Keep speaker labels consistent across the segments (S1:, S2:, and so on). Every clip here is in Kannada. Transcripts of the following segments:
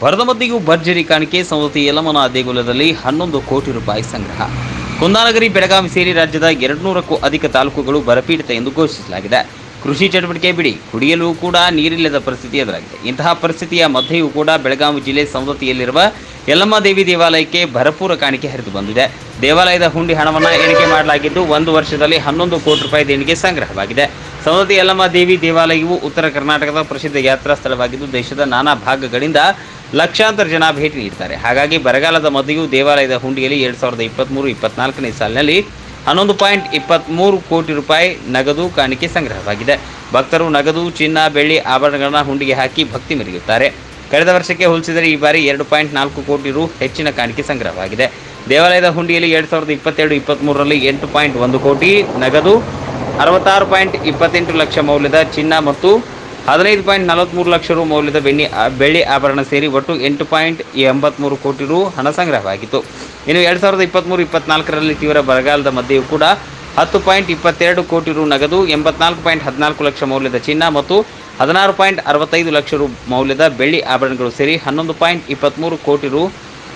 S1: ಭರದ ಮಧ್ಯೆಯೂ ಭರ್ಜರಿ ಕಾಣಿಕೆ ಸಂಸತಿ ಯಲಮನ ದೇಗುಲದಲ್ಲಿ ಹನ್ನೊಂದು ಕೋಟಿ ರೂಪಾಯಿ ಸಂಗ್ರಹ. ಕುಂದಾನಗರಿ, ಬೆಳಗಾವಿ ಸೇರಿ ರಾಜ್ಯದ ಎರಡುನೂರಕ್ಕೂ ಅಧಿಕ ತಾಲೂಕುಗಳು ಬರಪೀಡಿತ ಎಂದು ಘೋಷಿಸಲಾಗಿದೆ. ಕೃಷಿ ಚಟುವಟಿಕೆ ಬಿಡಿ, ಕುಡಿಯಲು ಕೂಡ ನೀರಿಲ್ಲದ ಪರಿಸ್ಥಿತಿ ಎದುರಾಗಿದೆ. ಇಂತಹ ಪರಿಸ್ಥಿತಿಯ ಮಧ್ಯೆಯೂ ಕೂಡ ಬೆಳಗಾವಿ ಜಿಲ್ಲೆ ಸವದತ್ತಿಯಲ್ಲಿರುವ ಯಲ್ಲಮ್ಮ ದೇವಿ ದೇವಾಲಯಕ್ಕೆ ಭರಪೂರ ಕಾಣಿಕೆ ಹರಿದು ಬಂದಿದೆ. ದೇವಾಲಯದ ಹುಂಡಿ ಹಣವನ್ನು ಎಣಿಕೆ ಮಾಡಲಾಗಿದ್ದು, ಒಂದು ವರ್ಷದಲ್ಲಿ ಹನ್ನೊಂದು ಕೋಟಿ ರೂಪಾಯಿ ದೇಣಿಗೆ ಸಂಗ್ರಹವಾಗಿದೆ. ಸವದತ್ತಿ ಯಲ್ಲಮ್ಮ ದೇವಿ ದೇವಾಲಯವು ಉತ್ತರ ಕರ್ನಾಟಕದ ಪ್ರಸಿದ್ಧ ಯಾತ್ರಾ ಸ್ಥಳವಾಗಿದ್ದು, ದೇಶದ ನಾನಾ ಭಾಗಗಳಿಂದ ಲಕ್ಷಾಂತರ ಜನ ಭೇಟಿ ನೀಡ್ತಾರೆ. ಹಾಗಾಗಿ ಬರಗಾಲದ ಮಧ್ಯೆಯೂ ದೇವಾಲಯದ ಹುಂಡಿಯಲ್ಲಿ ಎರಡು ಸಾವಿರದ ಇಪ್ಪತ್ತ್ಮೂರು ಇಪ್ಪತ್ನಾಲ್ಕನೇ ಸಾಲಿನಲ್ಲಿ ಹನ್ನೊಂದು ಪಾಯಿಂಟ್ ಇಪ್ಪತ್ತ್ಮೂರು ಕೋಟಿ ರೂಪಾಯಿ ನಗದು ಕಾಣಿಕೆ ಸಂಗ್ರಹವಾಗಿದೆ. ಭಕ್ತರು ನಗದು, ಚಿನ್ನ, ಬೆಳ್ಳಿ ಆಭರಣಗಳನ್ನು ಹುಂಡಿಗೆ ಹಾಕಿ ಭಕ್ತಿ ಮೆರೆಯುತ್ತಾರೆ. ಕಳೆದ ವರ್ಷಕ್ಕೆ ಹೋಲಿಸಿದರೆ ಈ ಬಾರಿ ಎರಡು ಪಾಯಿಂಟ್ ನಾಲ್ಕು ಕೋಟಿ ರು ಹೆಚ್ಚಿನ ಕಾಣಿಕೆ ಸಂಗ್ರಹವಾಗಿದೆ. ದೇವಾಲಯದ ಹುಂಡಿಯಲ್ಲಿ ಎರಡು ಸಾವಿರದ ಇಪ್ಪತ್ತೆರಡು ಇಪ್ಪತ್ತ್ಮೂರರಲ್ಲಿ ಎಂಟು ಪಾಯಿಂಟ್ ಒಂದು ಕೋಟಿ ನಗದು, ಅರವತ್ತಾರು ಪಾಯಿಂಟ್ ಇಪ್ಪತ್ತೆಂಟು ಲಕ್ಷ ಮೌಲ್ಯದ ಚಿನ್ನ ಮತ್ತು ಹದಿನೈದು ಪಾಯಿಂಟ್ ನಲವತ್ತ್ಮೂರು ಲಕ್ಷ ರು ಮೌಲ್ಯದ ಬೆಣ್ಣಿ ಬೆಳ್ಳಿ ಆಭರಣ ಸೇರಿ ಒಟ್ಟು ಎಂಟು ಪಾಯಿಂಟ್ ಎಂಬತ್ತ್ಮೂರು ಕೋಟಿ ರು ಹಣ ಸಂಗ್ರಹವಾಗಿತ್ತು. ಇನ್ನು ಎರಡು ಸಾವಿರದ ಇಪ್ಪತ್ತ್ಮೂರು ಇಪ್ಪತ್ನಾಲ್ಕರಲ್ಲಿ ತೀವ್ರ ಬರಗಾಲದ ಮಧ್ಯೆಯೂ ಕೂಡ ಹತ್ತು ಪಾಯಿಂಟ್ ಇಪ್ಪತ್ತೆರಡು ಕೋಟಿ ರು ನಗದು, ಎಂಬತ್ನಾಲ್ಕು ಪಾಯಿಂಟ್ ಹದಿನಾಲ್ಕು ಲಕ್ಷ ಮೌಲ್ಯದ ಚಿನ್ನ ಮತ್ತು ಹದಿನಾರು ಪಾಯಿಂಟ್ ಅರವತ್ತೈದು ಲಕ್ಷ ರು ಮೌಲ್ಯದ ಬೆಳ್ಳಿ ಆಭರಣಗಳು ಸೇರಿ ಹನ್ನೊಂದು ಪಾಯಿಂಟ್ ಇಪ್ಪತ್ತ್ಮೂರು ಕೋಟಿ ರು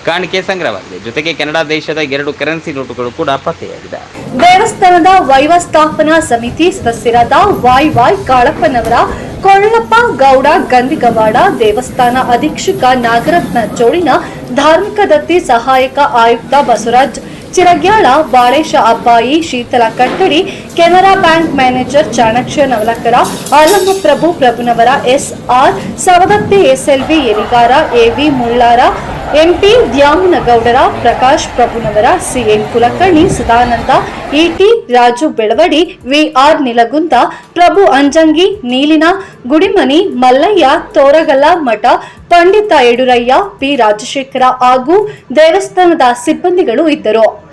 S1: ಕಾಣಿಕೆ ಸಂಗ್ರಹವಾಗಿದೆ. ಜೊತೆಗೆ ಕೆನಡಾ ದೇಶದ ಎರಡು ಕರೆನ್ಸಿ ನೋಟುಗಳು ಕೂಡ ಪತ್ತೆಯಾಗಿದೆ.
S2: ದೇವಸ್ಥಾನದ ವ್ಯವಸ್ಥಾಪನಾ ಸಮಿತಿ ಸದಸ್ಯರಾದ ವಾಯ್ ವಾಯ್ ಕಾಳಪ್ಪನವರ ಕೊಳ್ಳಪ್ಪ ಗೌಡ, ಗಂದಿಗವಾಡ, ದೇವಸ್ಥಾನ ಅಧೀಕ್ಷಕ ನಾಗರತ್ನ ಚೋಳಿನ ಧಾರ್ಮಿಕ ದತ್ತಿ ಸಹಾಯಕ ಆಯುಕ್ತ Basavaraj, Chiragyal Balesh Abbayi Sheetal Kattadi, Canara bank manager Chanakya Navalkar, Alamma Prabhu Prabhunavar SR, Savadatti SLV, Eligar AV Mullar MP Dyamanagoudar, Prakash Prabhunavar, CN Kulkarni Sadanand, ET Raju Belavadi, VR Nilagund, Prabhu Anjangi, ನೀಲಿನ, Gudimani, Mallayya, Toragal Math, Pandit ಯಡುರಯ್ಯ, P Rajashekhara ಹಾಗೂ ದೇವಸ್ಥಾನದ ಸಿಬ್ಬಂದಿಗಳು ಇದ್ದರು.